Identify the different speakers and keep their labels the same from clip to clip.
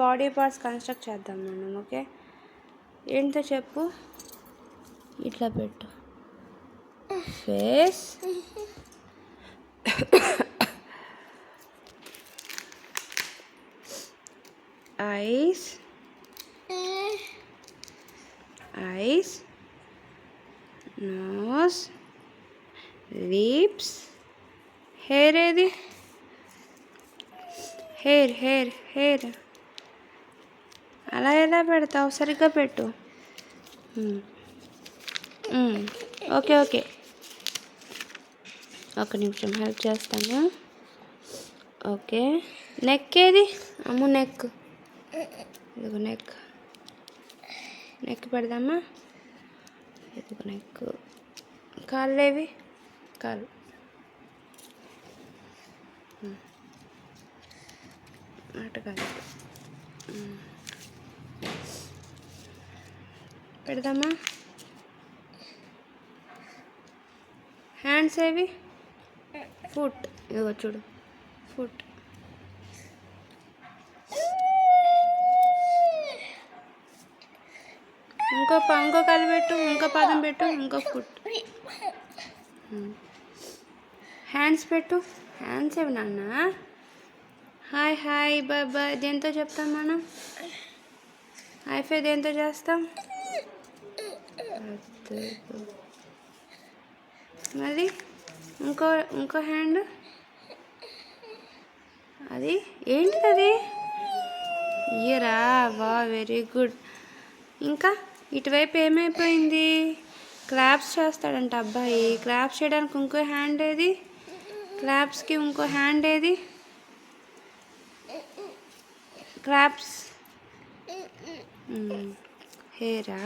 Speaker 1: Body parts construct చేద్దాం మనం okay? ఏంటో చెప్పు. ఇట్లా పెట్టు. Face eyes eyes nose lips hair ఏది? హెయిర్ హెయిర్ హెయిర్ అలా ఎలా పెడతావు? సరిగ్గా పెట్టు. Okay okay. ఒక నిమిషం హెల్ప్ చేస్తాను. ఓకే. నెక్ ఏది? అమ్ము నెక్. ఇదిగో నెక్. నెక్ పెడదామా? ఇదిగో నెక్. కాళ్ళు ఏవి? కాళ్ళు. అటు కాదు పెడదామా? హ్యాండ్స్ ఏవి? ఫుట్ ఇదిగో చూడు. ఫుట్ ఇంకో ప- ఇంకో కాలు పెట్టు ఇంకో పాదం పెట్టు ఇంకో ఫుట్ హ్యాండ్స్ hmm. పెట్టు. హ్యాండ్స్ ఏవి నాన్న? హాయ్ హాయ్ బాయ్ బాయ్ దేంతో చెప్తాం మనం? హాయ్ ఫై దేంతో చేస్తాం? మరి ఇంకో ఇంకో హ్యాండ్ అది ఏంటిది అది? ఇయరా వా వెరీ గుడ్ ఇంకా ఇటువైపు ఏమైపోయింది? క్లాప్స్ చేస్తాడంట అబ్బాయి. క్లాప్స్ చేయడానికి ఇంకో హ్యాండ్ ఏది? క్లాప్స్కి ఇంకో హ్యాండ్ ఏది? క్లాప్స్ హేరా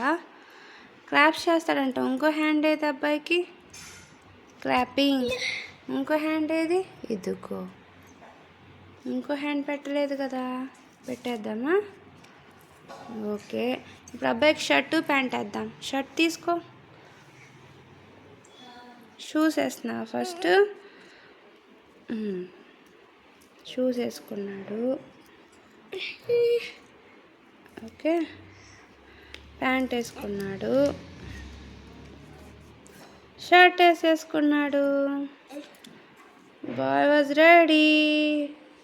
Speaker 1: క్లాప్స్ చేస్తాడంట. ఇంకో హ్యాండ్ ఏది అబ్బాయికి? క్లాపింగ్ ఇంకో హ్యాండ్ ఏది? ఇదిగో. ఇంకో హ్యాండ్ పెట్టలేదు కదా. పెట్టేద్దామా? ఓకే. ఇప్పుడు అబ్బాయికి షర్టు ప్యాంట్ వేద్దాం. షర్ట్ తీసుకో. షూస్ వేస్తున్నా. ఫస్ట్ షూస్ వేసుకున్నాడు. ఓకే. ప్యాంట్ వేసుకున్నాడు. Shirt వేసేసుకున్నాడు. Boy was ready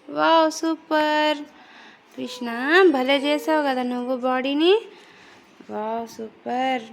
Speaker 1: wow super Krishna భలే చేసావు కదా నువ్వు బాడీని వావ్ సూపర్